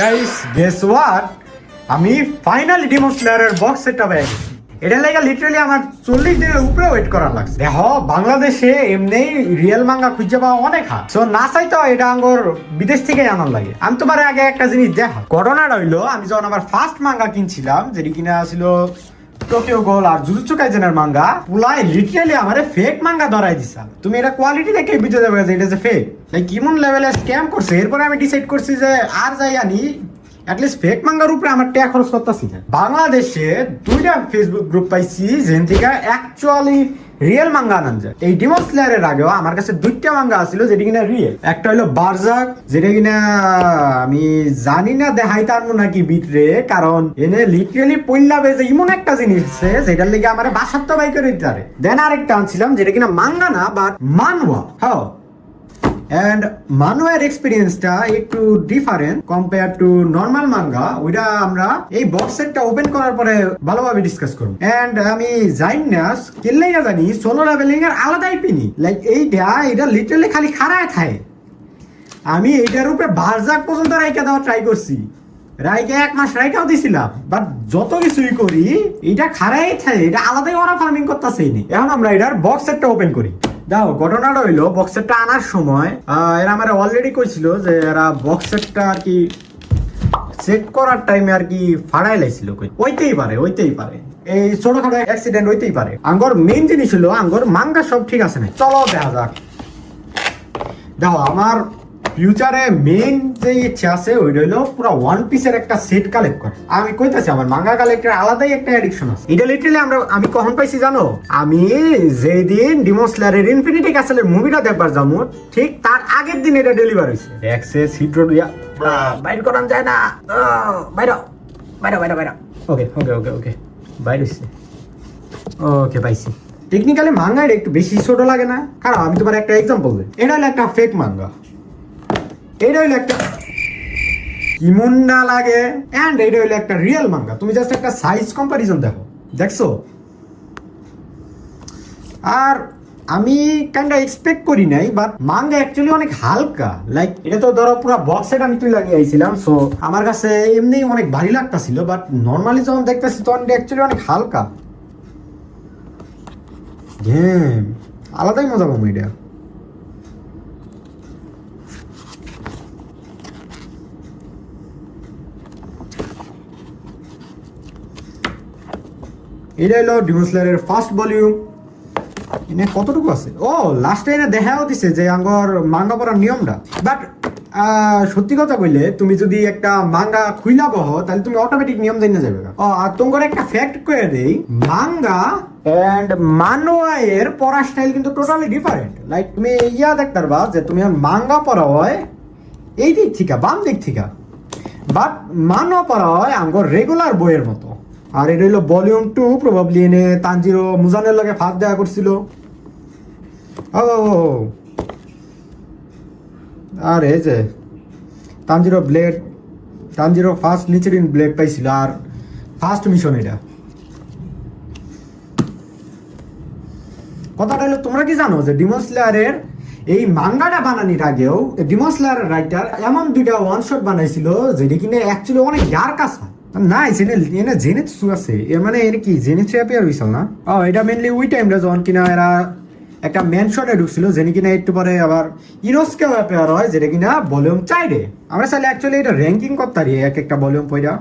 Guys guess what আমি finally demon স্লেয়ারের box সেটটা পেয়ে গেছি এটা লাগে লিটারালি আমার চল্লিশ দিনের উপরে ওয়েট করার লাগছে। দেখ, বাংলাদেশে এমনি রিয়েল মাঙ্গা খুঁজে পাওয়া অনেক হাত সো না চাই তো এটা আঙ্গর বিদেশ থেকে জানার লাগে। আমি তোমার আগে একটা জিনিস দেখা ঘটনাটা হইল, আমি যখন আমার ফার্স্ট মাঙ্গা কিনছিলাম, যেটি কিনা ছিল টোকিও গোল আর জুজুৎসু কাইজেনের মাঙ্গা পুলাই লিটারালি আমারে ফেক মাঙ্গা ধরাই দিছা। তুমি এটা কোয়ালিটি দেখে বুঝে যাবে যে এটা যে ফেক লাইক কিমন লেভেলে স্ক্যাম করছে? এরপরে আমি ডিসাইড করছি যে আর যাই আনি অ্যাটলিস্ট ফেক মাঙ্গার উপরে আমার টাকা খরচ করতেছি। বাংলাদেশে দুইটা ফেসবুক গ্রুপ পাইছি, যেন থেকে অ্যাকচুয়ালি রিয়েল মাঙ্গা আনান যায়। এই ডিমন স্লেয়ারের আগেও আমার কাছে দুইটা মাঙ্গা আছিল, যেটি কিনা রিয়েল একটা হলো বারজাক যেটা কিনা, আমি জানি না, দেখাই তার নাকি বিটরে কারণ এনে লিটারেলি পইলা বেজে ইমন একটা জিনিস যেটার লেগে আমার বাসাত্ত বাই করে দেন আরেকটা আনছিলাম, যেটা কিনা মাঙ্গা না বাট মানওয়া হ্যাঁ। অ্যান্ড মানুয়ের এক্সপিরিয়েন্সটা একটু different compare to normal manga ওইটা আমরা এই বক্স সেটটা ওপেন করার পরে ভালোভাবে ডিসকাস করব। অ্যান্ড আমি জানি না কিনলেই না জানি সোলো লেভেলিং এর আলাদাই পিনি। লাইক এইটা এটা লিটারলি খালি খাড়ায় খায়। আমি এইটার উপরে বারজাক পর্যন্ত রাইকা দেওয়া ট্রাই করছি। রাইকে এক মাস রাইকাও দিছিলাম বাট যত কিছুই করি এটা খারাই থাকে এটা আলাদাই ওরা ফার্মিং করতেছেই এখন আমরা এটার বক্স সেটটা ওপেন করি। দাও ঘটনাটা হইল বক্সেটটা আনার সময় এরা আমার অলরেডি কইছিল যে এরা বক্সেটটা আর কি চেক করার টাইমে আর কি ফাড়াই লাইছিল ওইতেই পারে ওইতেই পারে। এই ছোটখাটো অ্যাক্সিডেন্ট হইতেই পারে। আঙ্গর মেইন জিনিস হলো, আঙ্গর মাঙ্গা সব ঠিক আছে না চলো দেখা যাক। দেখো, আমার ফিউচারে মেইন যে ইচ্ছে আছে ওই হলো পুরো ওয়ান পিসের একটা সেট কালেক্ট করা। আমি কইতাছি, আমার মাঙ্গা কালেক্টের আলাদাই একটা অ্যাডিকশন আছে। এটা লিটারালি আমরা, আমি কখন পাইছি জানো? আমি যেদিন ডিমোসলারের ইনফিনিটি ক্যাসেলের মুভিটা দেখবার যাব ঠিক তার আগের দিন এটা ডেলিভার হয়েছে এক্সেস হিট্রো দিয়া বাইর করান যায় না। বাইরে বাইরে বাইরে বাইরে। ওকে ওকে ওকে ওকে বাইরে হচ্ছে ওকে পাইছি। টেকনিক্যালি মাঙ্গা একটু বেশি ছোট লাগে না, কারণ আমি তোমার একটা এক্সাম্পল দিই। এটা হলো একটা ফেক মাঙ্গা এটা হলো একটা। কিমন না লাগে? অ্যান্ড এটা হলো একটা রিয়েল মাঙ্গা তুমি জাস্ট একটা সাইজ কম্পারিজন দেখো। দেখছ? আর আমি কাইন্ডা এক্সপেক্ট করি নাই বাট মাঙ্গা অ্যাকচুয়ালি অনেক হালকা। লাইক এটা তো ধরো পুরো বক্স আমি তুই লাগিয়ে আইছিলাম সো আমার কাছে এমনি অনেক ভারী লাগতাছিল বাট নর্মালি যখন দেখতেছি তখন অ্যাকচুয়ালি অনেক হালকা। গেম আলাদাই মজা পাবো এটা। এটা হলো ডিমোসলারের ফার্স্ট ভলিউম এনে কতটুকু আছে? ও লাস্টে এনে দেখাও দিছে যে আঙ্গর মাঙ্গা পড়ার নিয়মটা। বাট সত্যি কথা কইলে, তুমি যদি একটা মাঙ্গা খুইলা বহ, তাহলে তুমি অটোমেটিক নিয়ম জানিয়ে যাবে ও, আর তোমার একটা ফ্যাক্ট করে দেই, মাঙ্গা এন্ড মানোয়া এর পড়া স্টাইল কিন্তু টোটালি ডিফারেন্ট লাইক তুমি ইয়া দেখতে পারবা যে তুমি মাঙ্গা পড়া হয় এই দিক থেকে, বাম দিক থেকে। বাট মানো পড়া হয় আঙ্গর রেগুলার বইয়ের মতো। আর এটা হলো ভলিউম টু প্রবাবলি এনে তানজিরো মুজানের লগে ফাঁক দেওয়া করছিল। ও আর এই যে, তানজিরো ব্লেড তানজিরো ফার্স্ট লিচেরিন ব্লেড পাইছিল, আর ফার্স্ট মিশন এটা। কথাটা হলো, তোমরা কি জানো যে ডিমোসলারের এই মাঙ্গাটা বানানির আগেও ডিমোসলারের রাইটার এমন দুইটা ওয়ান শট বানাইছিল, যেটা কিনে অ্যাকচুয়ালি অনেক ডার্ক আছে। না জেনে এনে জেনে সু আছে। এর মানে এর কি জেনে চেয়ার হইছিল না? ও এটা মেনলি ওই টাইমটা যখন কিনা এরা একটা ম্যান শটে ঢুকছিল, যেনি কিনা একটু পরে আবার ইনোস্কে পেয়ার হয় যেটা কিনা ভলিউম চাইরে আমরা চাইলে অ্যাকচুয়ালি এটা র্যাঙ্কিং করতে পারি এক একটা ভলিউম পয়টা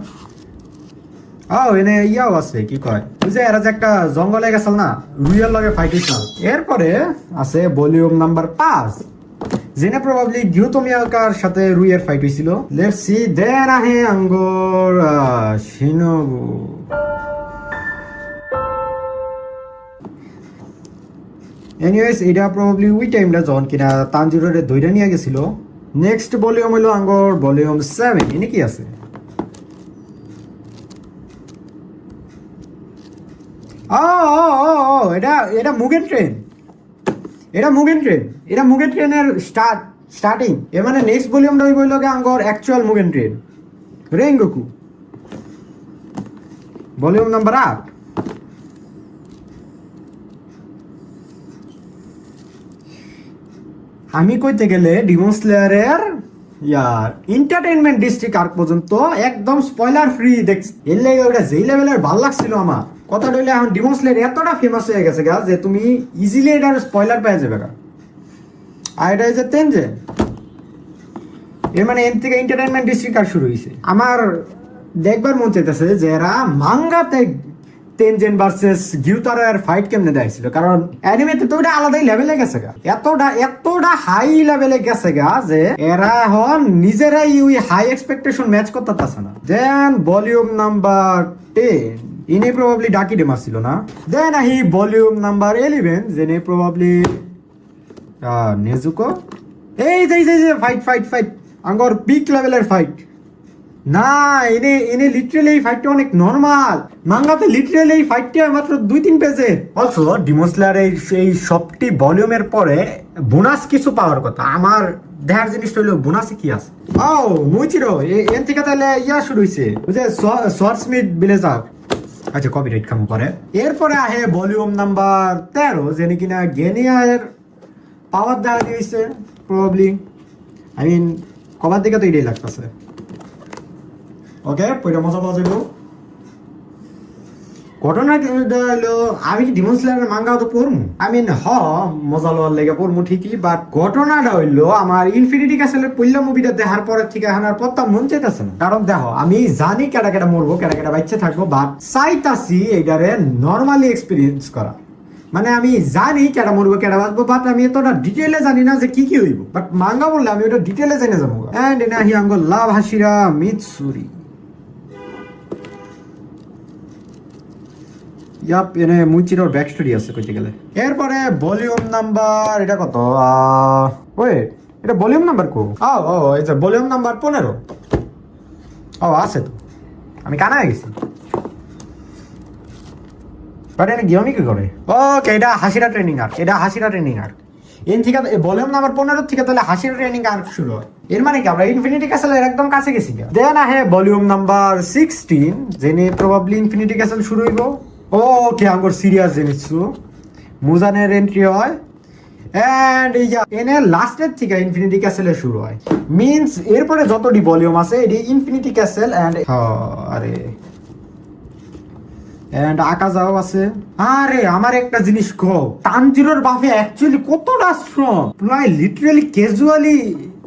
ও এনে ইয়াও আছে, কি কয়? ওই যে এরা যে একটা জঙ্গলে গেছিল না রুইয়ার লগে ফাইট হইছিল এরপরে আছে ভলিউম নাম্বার পাঁচ। জেনে প্রবাবলি গিউতমিয়াকার সাথে রুইয়ের ফাইট হইছিল লেটস সি দেন আহে আঙ্গর শিনোবু এনিওয়েজ এটা প্রবাবলি ওই টাইমটা যখন কিনা তানজিরোর দইটা নিয়ে গেছিল। নেক্সট ভলিউম হলো আঙ্গর ভলিউম সেভেন এনে কি আছে? ও এটা এটা মুগেন ট্রেন এটা মুগেন ট্রেন এটা মুগেন ট্রেনের স্টার্ট স্টার্টিং এ মানে নেক্সট ভলিউমটা হইব লগে আঙ্গর actual Mugen train Rengoku. Volume number আট আমি কইতে গেলে ডিমন স্লেয়ারের ইয়ার এন্টারটেইনমেন্ট ডিস্ট্রিক্ট আর পর্যন্ত একদম স্পয়লার ফ্রি দেখছি। এর লেগে ওটা যেই লেভেলের ভালো লাগছিল আমার। কথা হইলে এখন ডিমোসলের এতটা ফেমাস হয়ে গেছে গা যে তুমি ইজিলি এটার স্পয়লার পেয়ে যাবে গা। আর এটা হচ্ছে তেনজেন এর মানে এর থেকে এন্টারটেইনমেন্ট ডিস্ট্রিক্ট আর শুরু হয়েছে আমার দেখবার মন চাইতেছে যে এরা মাঙ্গাতে তেনজেন ভার্সেস গিউতারের ফাইট কেমনে দেখাইছিল কারণ অ্যানিমেতে তো ওটা আলাদাই লেভেলে গেছে গা। এতটা এতটা হাই লেভেলে গেছে গা যে এরা এখন নিজেরাই ওই হাই এক্সপেকটেশন ম্যাচ করতে পারছে না। দেন ভলিউম নাম্বার টেন ইনি প্রবাবলি ডাকি ডেমার ছিল না দেন আহি ভলিউম নাম্বার ইলেভেন জেনে প্রবাবলি নেজুকো এই যে যে, ফাইট ফাইট ফাইট আঙ্গর পিক লেভেলের ফাইট না এনে এনে লিটারেলি এই ফাইটটা অনেক নর্মাল মাঙ্গাতে লিটারেলি এই ফাইটটা মাত্র দুই তিন পেজে অলসো ডিমোসলার এই এই সবটি ভলিউমের পরে বোনাস কিছু পাওয়ার কথা আমার দেখার জিনিসটা হলো বোনাসে কি আছে ও মুইচিরো এন থেকে তাহলে ইয়া শুরু হইছে বুঝে সর্টসমিথ ব্লেজার আচ্ছা কপিরাইট কাম করে। এরপরে আহে ভলিউম নাম্বার তেরো, যেনে কিনা গেনিয়ার পাওয়ার দেওয়া দিয়েছে প্রবলি আই মিন কবার দিকে তো এটাই লাগতেছে। ওকে পয়টা মজা পাওয়া যাব। ঘটনা হলো আমি কি ডিমন স্লেয়ারের মাঙ্গা তো পড়মু? আই মিন হ, মজা লওয়ার লেগে পড়মু, ঠিকই বাট ঘটনাটা হইল, আমার ইনফিনিটি ক্যাসেলের পইলা মুভিটা দেখার পরের থেকে এখন আর পত্তা মন চাইতেছে না। কারণ দেখো, আমি জানি কেডা কেডা মরবো, কেডা কেডা বাচ্চা থাকব বাট চাইতাছি এইটারে নর্মালি এক্সপিরিয়েন্স করা। মানে আমি জানি কেডা মরবো, কেডা বাঁচবো বাট আমি এতটা ডিটেলে জানি না যে কি কি হইব। বাট মাঙ্গা বললে আমি ওটা ডিটেলে জেনে যাব। And Ena হিয়াঙ্গ love হাসিরা, মিৎসুরি। ইয়াপ, এনে মুচিরোর ব্যাক স্টোরি আছে কইতে গেলে। এরপরে ভলিউম নাম্বার এটা কত? ওয়ে এটা ভলিউম নাম্বার কো? ও ও এই ভলিউম নাম্বার পনেরো। ও আছে তো। আমি কানা গেছি। বাট এনে গিয়মি কি করে? ওকে, এটা হাসিরা ট্রেনিং আর এটা হাসিরা ট্রেনিং আর এন থেকে ভলিউম নাম্বার পনেরো থেকে তাহলে হাসিরা ট্রেনিং আর শুরু হয়। এর মানে কি, আমরা ইনফিনিটি ক্যাসেলের একদম কাছে গেছি দেন আহে ভলিউম নাম্বার সিক্সটিন জেনে প্রবাবলি ইনফিনিটি ক্যাসেল শুরু হইব। ওকে আঙ্গুর সিরিয়াস জিনিস মুজানের এন্ট্রি হয়। এন্ড এই এনে লাস্টের থেকে ইনফিনিটি ক্যাসেলে শুরু হয়। মিন্স এরপরে যতটি ভলিউম আছে, এটি ইনফিনিটি ক্যাসেল এন্ড আরে। এন্ড আকাজাও আছে। আরে, আমার একটা জিনিস কো তানজিরোর বাপে অ্যাকচুয়ালি কতটা স্ট্রং প্রায় লিটারালি ক্যাজুয়ালি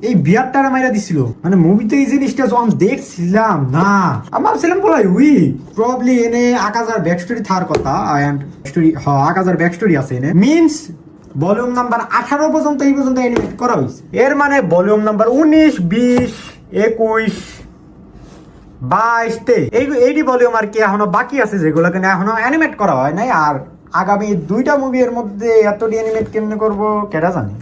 এই বিয়ারটারে মাইরা দিছিল। মানে মুভিতে এই জিনিসটা যখন দেখছিলাম, না। আমার ছিলাম বলাই উই প্রবলি এনে আকাজার ব্যাক স্টোরি থার কথা এন্ড স্টোরি আকাজার ব্যাক স্টোরি আছে এনে। মিন্স ভলিউম নাম্বার আঠারো পর্যন্ত, এই পর্যন্ত অ্যানিমেট করা হয়েছে এর মানে ভলিউম নাম্বার উনিশ, বিশ, একুশ, বাইশ, তেইশ। এই এইটি ভলিউম আর কি এখনও বাকি আছে যেগুলোকে নিয়ে এখনও অ্যানিমেট করা হয় নাই। আর আগামী দুইটা মুভি এর মধ্যে এতটি অ্যানিমেট কেমনে করব কেটা জানি?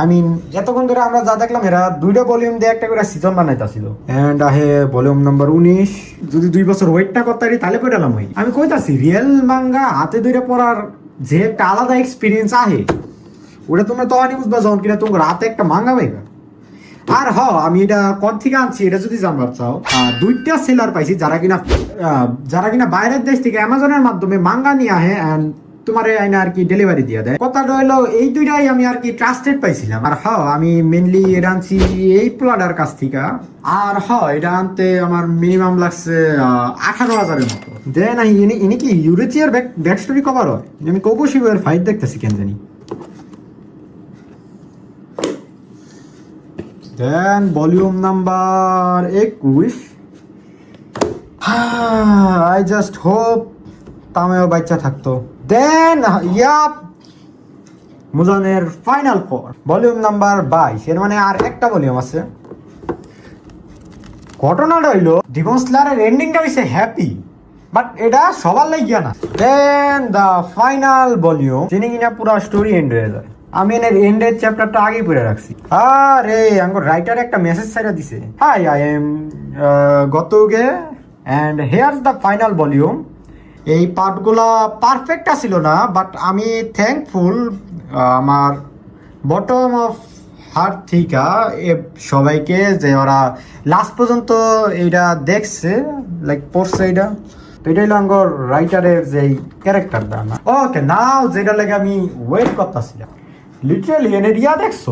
আই মিন এতক্ষণ ধরে আমরা যা দেখলাম, এরা দুইটা ভলিউম দিয়ে একটা করে সিজন বানাইতাছিল। এন্ড আহে ভলিউম নাম্বার উনিশ, যদি দুই বছর ওয়েট না করতে পারি তাহলে কইটালাম ওই আমি কইতাছি রিয়েল মাঙ্গা হাতে দুইটা পড়ার যে একটা আলাদা এক্সপিরিয়েন্স আহে, ওটা তোমরা তখনই বুঝবা, যখন কিনা তোমার রাতে একটা মাঙ্গা পাইবা। আর হ, আমি এটা কর থেকে আনছি, এটা যদি জানবার চাও দুইটা সেলার পাইছি, যারা কিনা যারা কিনা বাইরের দেশ থেকে অ্যামাজনের মাধ্যমে মাঙ্গা নিয়ে আহে অ্যান্ড তোমার আইনা আর কি ডেলিভারি দিয়ে দেয়। কথাটা হলো এই দুইটাই আমি আর কি ট্রাস্টেড পাইছিলাম। আর হ, আমি মেনলি এটা এই প্লাডার কাছ থেকে। আর হ, এটা আনতে আমার মিনিমাম লাগছে আঠারো হাজারের মতো। দেন ইনি ইনি কি ব্যাক ব্যাক স্টোরি কভার হয়? আমি কোবোশিবের ফাইট দেখতেছি, কেন জানি। দেন ভলিউম নাম্বার একুশ। আই জাস্ট হোপ তামেও বাচ্চা থাকতো। দেন ইয়াপ মুজানের ফাইনাল ফোর ভলিউম নাম্বার বাইশ. এর মানে আর একটা ভলিউম আছে। ঘটনাটা হইল ডিমন স্লারের এন্ডিংটা হইছে হ্যাপি বাট এটা সবার লাগিয়া না। দেন দ্য ফাইনাল ভলিউম যিনি কিনা পুরো স্টোরি এন্ড হয়ে যায়। আমি এর এন্ডের চ্যাপ্টারটা আগেই পড়ে রাখছি। আরে আঙ্গর রাইটার একটা মেসেজ ছাইরা দিছে। Hi I am Gotouge and here's the final volume এই পার্টগুলা পারফেক্ট আসিল না বাট আমি থ্যাঙ্কফুল আমার বটম অফ হার্ট থিকা, এ সবাইকে যে ওরা লাস্ট পর্যন্ত এইটা দেখছে লাইক পড়ছে এইটা। তো এটাই হলো রাইটারের যে ক্যারেক্টারটা না। ওকে নাও যেটা লাগে আমি ওয়েট করতেছিলাম। লিটারালি এনে রিয়া দেখছ?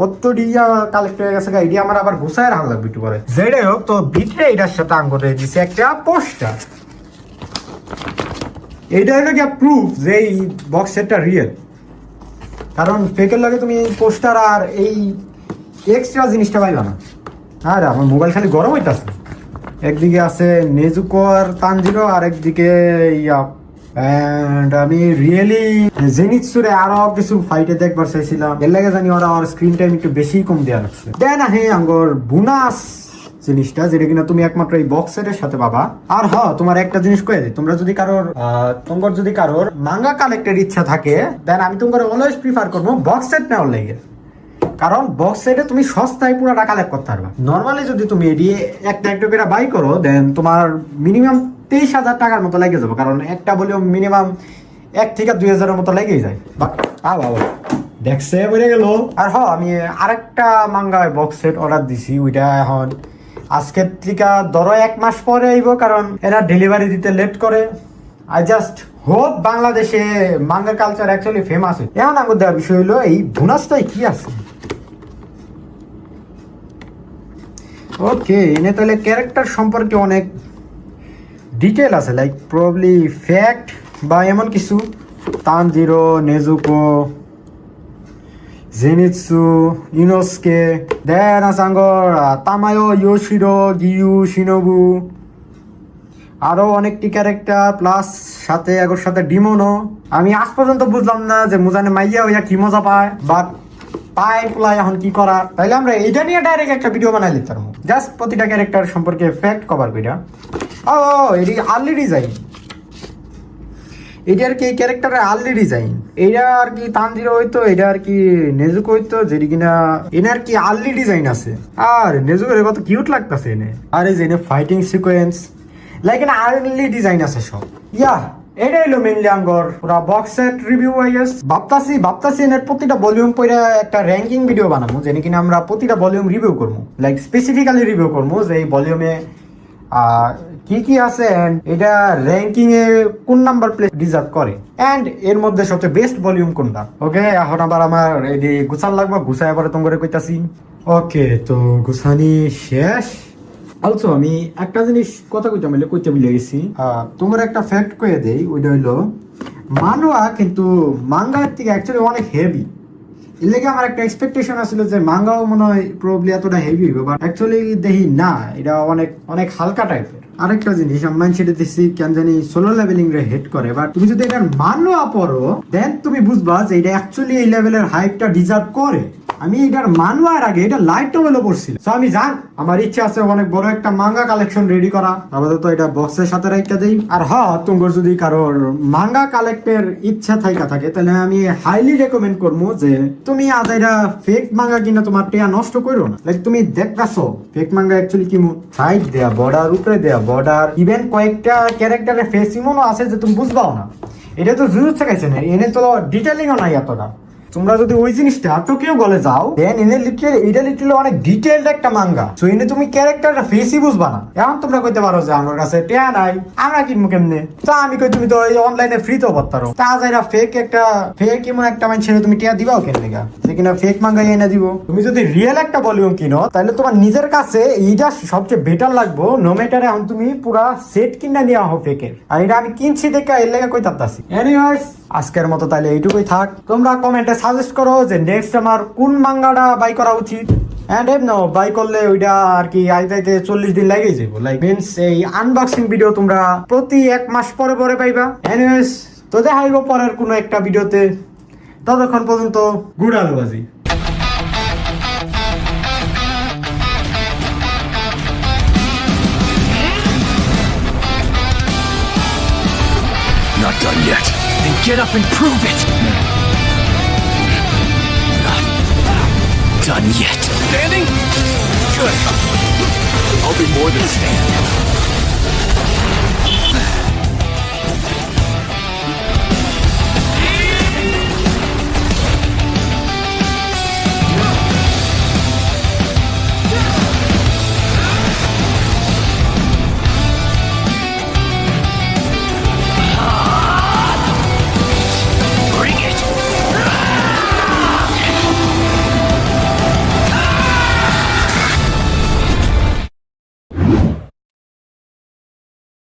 কত ডিয়া কালেক্ট হয়ে গেছে এটি আমার আবার গুছায় রাখা লাগবে একটু পরে। যেটাই হোক, তো ভিতরে এটার সাথে আঙ্গ দিয়ে দিছে একটা পোস্টার এইটা হলো কি প্রুফ যে এই বক্স সেটটা রিয়েল কারণ ফেকের লাগে তুমি পোস্টার আর এই এক্সট্রা জিনিসটা পাইবা না। আর আমার মোবাইল খালি গরম হইতাছে। একদিকে আছে নেজুকো আর তানজিরো আর একদিকে ইয়া অ্যান্ড আমি রিয়েলি জেনিৎসুরে আরও কিছু ফাইটে দেখবার চাইছিলাম। এর লাগে জানি ওরা আমার স্ক্রিন টাইম একটু বেশি কম দেওয়া রাখছে দেন হে আঙ্গর বুনাস জিনিসটা, যেটা কিনা তুমি একমাত্র এই বক্স সেটের সাথে পাবা। আর হ, তোমার একটা জিনিস কয়ে দিই, তোমরা যদি কারোর তোমার যদি কারোর মাঙ্গা কালেক্টের ইচ্ছা থাকে দেন আমি তোমার অলওয়েজ প্রিফার করব বক্স সেট নেওয়ার লাগে। কারণ বক্স সেটে তুমি সস্তায় পুরোটা কালেক্ট করতে পারবা। নর্মালি যদি তুমি এটি একটা একটা করে বাই করো দেন তোমার মিনিমাম তেইশ হাজার টাকার মতো লেগে যাবে, কারণ একটা বলেও মিনিমাম এক থেকে দুই হাজারের মতো লেগেই যায়। বা আ বাবা দেখছে বেড়ে গেল। আর হ, আমি আরেকটা মাঙ্গা বক্স সেট অর্ডার দিছি, ওইটা এখন আজকের থেকে ধরো এক মাস পরে আইব, কারণ এরা ডেলিভারি দিতে লেট করে। আই জাস্ট হোপ বাংলাদেশে মাঙ্গা কালচার অ্যাকচুয়ালি ফেমাস এমন আমার দেওয়া বিষয় হলো, এই ভুনাসটাই কি আছে? ওকে এনে তাহলে ক্যারেক্টার সম্পর্কে অনেক ডিটেল আছে লাইক প্রবলি ফ্যাক্ট বা এমন কিছু। Tanjiro, Nezuko Zenitsu Inosuke then আসাঙ্গর Tamayo Yushiro Giyu Shinobu আরও অনেকটি ক্যারেক্টার প্লাস সাথে এগোর সাথে ডিমোনো আমি আজ পর্যন্ত বুঝলাম না যে মুজানে মাইয়া হইয়া কি মজা পায় বাট পায় পোলায় এখন কি করার। তাইলে আমরা এইটা নিয়ে ডাইরেক্ট একটা ভিডিও বানাই লিখতাম। জাস্ট প্রতিটা ক্যারেক্টার সম্পর্কে ফ্যাক্ট কভার কইরা। ও এটি আর্লি ডিজাইন এটা আর কি এই ক্যারেক্টারের আর্লি ডিজাইন এটা আর কি তানজিরো হইতো এটা আর কি নেজুক হইতো, যেটি কিনা এনে আর কি আর্লি ডিজাইন আছে। আর নেজুকের কত কিউট লাগতাছে এনে। আর এই যে এনে ফাইটিং সিকোয়েন্স লাইক এনে আর্লি ডিজাইন আছে সব। ইয়া এটা হলো মেনলি আঙ্গর। পুরা box set review I guess ভাবতাছি ভাবতাছি এর প্রতিটা ভলিউম পইরা একটা র্যাঙ্কিং ভিডিও বানাবো যেন কিনা আমরা প্রতিটা ভলিউম রিভিউ করব লাইক স্পেসিফিক্যালি রিভিউ করব যে এই ভলিউমে কি কি আছে and এটা র্যাঙ্কিং এ কোন নাম্বার প্লেস ডিজার্ভ করে? এন্ড এর মধ্যে সবচেয়ে বেস্ট ভলিউম কোনটা? ওকে এখন আবার আমার এটি গুছান লাগবে গুছাই আবার তোমার কইতাছি। ওকে তো গুছানি শেষ। অলসো আমি একটা জিনিস কথা কইতে মিলে, কইতে ভুলে গেছি। তোমার একটা ফ্যাক্ট কয়ে দেই, ওইটা হইল, মানোয়া কিন্তু মাঙ্গার থেকে অ্যাকচুয়ালি অনেক হেভি লেগে আমার একটা এক্সপেকটেশন আসলে যে মাঙ্গাও মনে হয় প্রবলি এতটা হেভি হবে বাট অ্যাকচুয়ালি দেখি না, এটা অনেক অনেক হালকা টাইপের আরেকটা জিনিস, আমি সেটা দেখছি কেন জানি সোলো লেভেলিং রে হেড করে বাট তুমি যদি এটার মানোয়া পড়ো দেন তুমি বুঝবা যে এটা অ্যাকচুয়ালি এই লেভেলের হাইপটা ডিজার্ভ করে। আমি এটার মানওয়ার আগে এটা লাইট নোভেলও পড়ছিল। তো আমি জান, আমার ইচ্ছা আছে অনেক বড় একটা মাঙ্গা কালেকশন রেডি করা। আপাতত এটা বক্সের সাথে রাখতে দেই। আর হ তোমার যদি কারোর মাঙ্গা কালেক্টের ইচ্ছা থাকা থাকে, তাহলে আমি হাইলি রেকমেন্ড করব যে তুমি আজ এটা ফেক মাঙ্গা কিনা তোমার টেয়া নষ্ট করো না। লাইক তুমি দেখতেছো ফেক মাঙ্গা অ্যাকচুয়ালি কি সাইড দেয়া বর্ডার উপরে দেয়া বর্ডার ইভেন কয়েকটা ক্যারেক্টারের ফেস ইমনও আছে যে তুমি বুঝবাও না। এটা তো জরুর থাকাইছে না, এনে তো ডিটেলিংও নাই এতটা। তোমরা যদি ওই জিনিসটা টোকিও বলে যাও দেন এনে লিটারে এটা লিটারে অনেক ডিটেইলড একটা মাঙ্গা সো এনে তুমি ক্যারেক্টারটা ফেসই বুঝবা না। এখন তোমরা কইতে পারো যে আমার কাছে টেয়া নাই, আমরা কিনবো কেমনে? তা আমি কই তুমি তো ওই অনলাইনে ফ্রি তো পারতারো তা যাইরা ফেক একটা ফেক এমন একটা মানুষের তুমি টিয়া দিবাও কেন লেগা যে কিনা ফেক মাঙ্গা এনে দিব। তুমি যদি রিয়েল একটা ভলিউম কিনো তাহলে তোমার নিজের কাছে এইটা সবচেয়ে বেটার লাগবো নো ম্যাটার এখন তুমি পুরা সেট কিনা নিয়ে আহো ফেকের আর এটা আমি কিনছি দেখে এর লেগে কই তাত্তাছি এনিওয়েজ আজকের মতো তাহলে এইটুকুই থাক। তোমরা কমেন্টে সাজেস্ট করো যে নেক্সট আমার কোন মাঙ্গাটা বাই করা উচিত। অ্যান্ড এম নো বাই করলে ওইটা আর কি আইতে চল্লিশ দিন লাগেই যাব লাইক মিনস এই আনবক্সিং ভিডিও তোমরা প্রতি এক মাস পরে পরে পাইবা। এনিওয়েজ তো দেখা হইব পরের কোনো একটা ভিডিওতে ততক্ষণ পর্যন্ত গুড আলুবাজি Not done yet. Then get up and prove it! Not done yet. Standing? Good. I'll be more than standing.